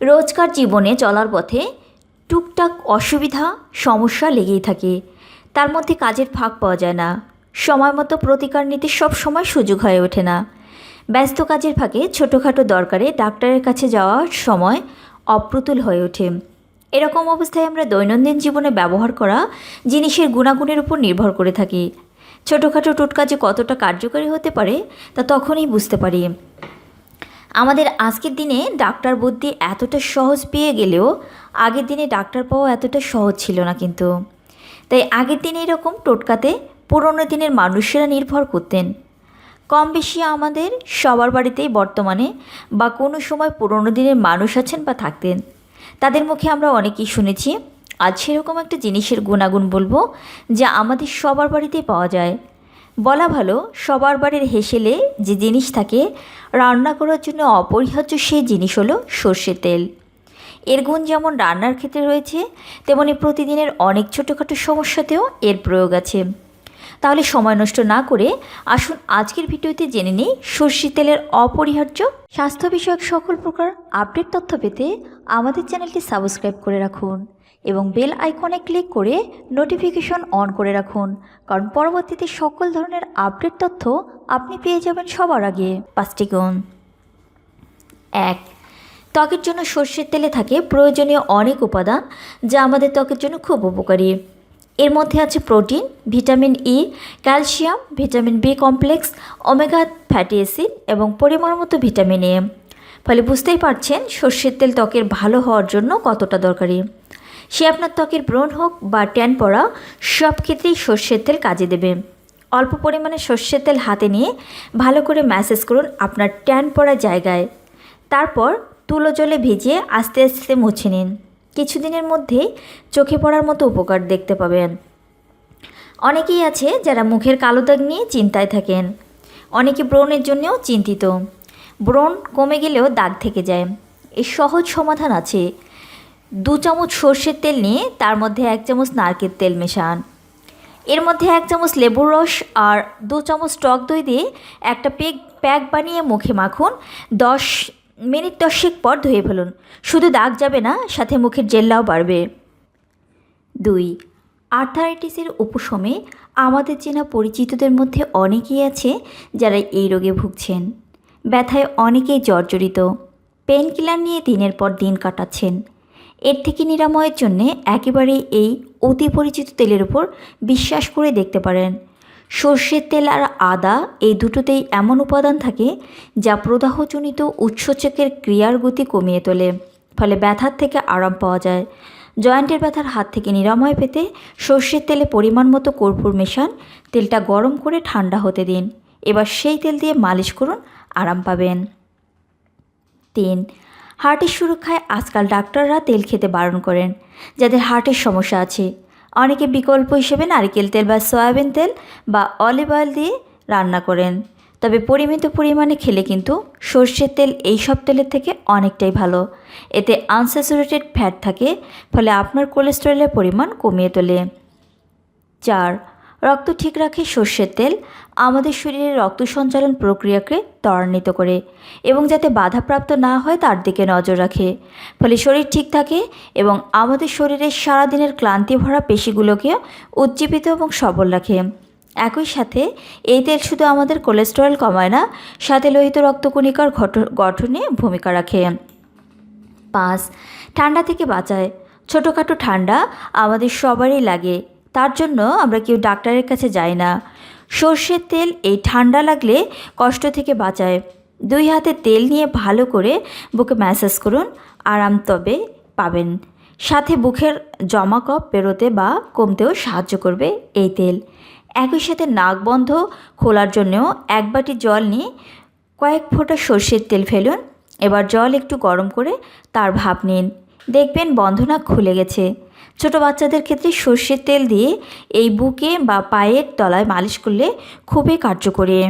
রোজকার জীবনে চলার পথে টুকটাক অসুবিধা, সমস্যা লেগেই থাকে। তার মধ্যে কাজের ফাঁক পাওয়া যায় না। সময় মতো প্রতিকার নিতে সব সময় সুযোগ হয়ে ওঠে না। ব্যস্ত কাজের ফাঁকে ছোটোখাটো দরকারে ডাক্তারের কাছে যাওয়ার সময় অপ্রতুল হয়ে ওঠে। এরকম অবস্থায় আমরা দৈনন্দিন জীবনে ব্যবহার করা জিনিসের গুণাগুণের উপর নির্ভর করে থাকি। ছোটোখাটো টোটকা যে কতটা কার্যকরী হতে পারে, তা তখনই বুঝতে পারি। আমাদের আজকের দিনে ডাক্তার বুদ্ধি এতটা সহজ পেয়ে গেলেও আগের দিনে ডাক্তার পাওয়া এতটা সহজ ছিল না কিন্তু। তাই আগের দিনে এরকম টোটকাতে পুরনো দিনের মানুষেরা নির্ভর করতেন। কম বেশি আমাদের সবার বাড়িতেই বর্তমানে বা কোনো সময় পুরনো দিনের মানুষ আছেন বা থাকতেন। তাদের মুখে আমরা অনেকেই শুনেছি, আজ সেরকম একটা জিনিসের গুণাগুণ বলব যা আমাদের সবার বাড়িতেই পাওয়া যায়। বলা ভালো, সবার বাড়ির হেসেলে যে জিনিস থাকে, রান্না করার জন্য অপরিহার্য সেই জিনিস হলো সর্ষে তেল। এর গুণ যেমন রান্নার ক্ষেত্রে রয়েছে, তেমনি প্রতিদিনের অনেক ছোটোখাটো সমস্যাতেও এর প্রয়োগ আছে। তাহলে সময় নষ্ট না করে আসুন আজকের ভিডিওতে জেনে নিই সর্ষে তেলের অপরিহার্য স্বাস্থ্য বিষয়ক সকল প্রকার আপডেট তথ্য পেতে আমাদের চ্যানেলটি সাবস্ক্রাইব করে রাখুন। এবং বেল আইকনে ক্লিক করে নোটিফিকেশন অন করে রাখুন, কারণ পরবর্তীতে সকল ধরনের আপডেট তথ্য আপনি পেয়ে যাবেন সবার আগে। পাঁচটি গুণ। এক, ত্বকের জন্য সর্ষের তেলে থাকে প্রয়োজনীয় অনেক উপাদান, যা আমাদের ত্বকের জন্য খুব উপকারী। এর মধ্যে আছে protein, vitamin E calcium, vitamin B complex, omega fatty acid এবং পরিমাণ মতো ভিটামিন এ ফলে বুঝতেই পারছেন সর্ষের তেল ত্বকের ভালো হওয়ার জন্য কতটা দরকারি। সে আপনার ত্বকের ব্রণ হোক বা ট্যান পড়া, সব ক্ষেত্রেই সর্ষের তেল কাজে দেবে। অল্প পরিমাণে সর্ষের তেল হাতে নিয়ে ভালো করে ম্যাসেজ করুন আপনার ট্যান পড়া জায়গায়। তারপর তুলো জলে ভিজিয়ে আস্তে আস্তে মুছে নিন। কিছুদিনের মধ্যেই চোখে পড়ার মতো উপকার দেখতে পাবেন। অনেকেই আছে যারা মুখের কালো দাগ নিয়ে চিন্তায় থাকেন। অনেকে ব্রণের জন্যও চিন্তিত। ব্রণ কমে গেলেও দাগ থেকে যায়। এর সহজ সমাধান আছে। দু চামচ সর্ষের তেল নিয়ে তার মধ্যে এক চামচ নারকেল তেল মেশান। এর মধ্যে এক চামচ লেবুর রস আর দু চামচ টক দই দিয়ে একটা পেক প্যাক বানিয়ে মুখে মাখুন। দশ মিনিট দশেক পর ধুয়ে ফেলুন। শুধু দাগ যাবে না, সাথে মুখের জেল্লাও বাড়বে। দুই, আর্থারাইটিসের উপশমে আমাদের চেনা পরিচিতদের মধ্যে অনেকেই আছে যারা এই রোগে ভুগছেন। ব্যথায় অনেকেই জর্জরিত। পেন কিলার নিয়ে দিনের পর দিন কাটাচ্ছেন। এর থেকে নিরাময়ের জন্যে একেবারে এই অতি পরিচিত তেলের উপর বিশ্বাস করে দেখতে পারেন। সর্ষের তেল আর আদা এই দুটোতেই এমন উপাদান থাকে যা প্রদাহজনিত উৎসচকের ক্রিয়ার গতি কমিয়ে তোলে, ফলে ব্যথার থেকে আরাম পাওয়া যায়। জয়েন্টের ব্যথার হাত থেকে নিরাময় পেতে সর্ষের তেলে পরিমাণ মতো কর্পূর মেশান, তেলটা গরম করে ঠান্ডা হতে দিন। এবার সেই তেল দিয়ে মালিশ করুন, আরাম পাবেন। তিন হার্টের সুরক্ষায় আজকাল ডাক্তাররা তেল খেতে বারণ করেন, যাদের হার্টের সমস্যা আছে। অনেকে বিকল্প হিসেবে নারকেল তেল বা সয়াবিন তেল বা অলিভ অয়েল দিয়ে রান্না করেন। তবে পরিমিত পরিমাণে খেলে কিন্তু সর্ষের তেল এই সব তেলের থেকে অনেকটাই ভালো। এতে আনস্যাচুরেটেড ফ্যাট থাকে, ফলে আপনার কোলেস্টেরলের পরিমাণ কমিয়ে তোলে। চার রক্ত ঠিক রাখে সর্ষের তেল। আমাদের শরীরে রক্ত সঞ্চালন প্রক্রিয়াকে ত্বরান্বিত করে এবং যাতে বাধাপ্রাপ্ত না হয় তার দিকে নজর রাখে। ফলে শরীর ঠিক থাকে এবং আমাদের শরীরের সারাদিনের ক্লান্তি ভরা পেশিগুলোকে উজ্জীবিত এবং সবল রাখে। একই সাথে এই তেল শুধু আমাদের কোলেস্টেরল কমায় না, সাথে লোহিত রক্তকণিকার গঠনে ভূমিকা রাখে। পাঁচ, ঠান্ডা থেকে বাঁচায়। ছোটোখাটো ঠান্ডা আমাদের সবারই লাগে। তার জন্য আমরা কেউ ডাক্তারের কাছে যাই না। সর্ষের তেল এই ঠান্ডা লাগলে কষ্ট থেকে বাঁচায়। দুই হাতে তেল নিয়ে ভালো করে বুকে ম্যাসাজ করুন, আরাম তবে পাবেন। সাথে বুকের জমা কপ বেরোতে বা কমতেও সাহায্য করবে এই তেল। একই সাথে নাক বন্ধ খোলার জন্যও এক বাটি জল নিয়ে কয়েক ফোঁটা সর্ষের তেল ফেলুন। এবার জল একটু গরম করে তার ভাপ নিন। দেখবেন বন্ধনাক খুলে গেছে। ছোট বাচ্চাদের ক্ষেত্রে সর্ষের তেল দিয়ে এই বুকে বা পায়ের তলায় মালিশ করলে খুবই কার্যকরী।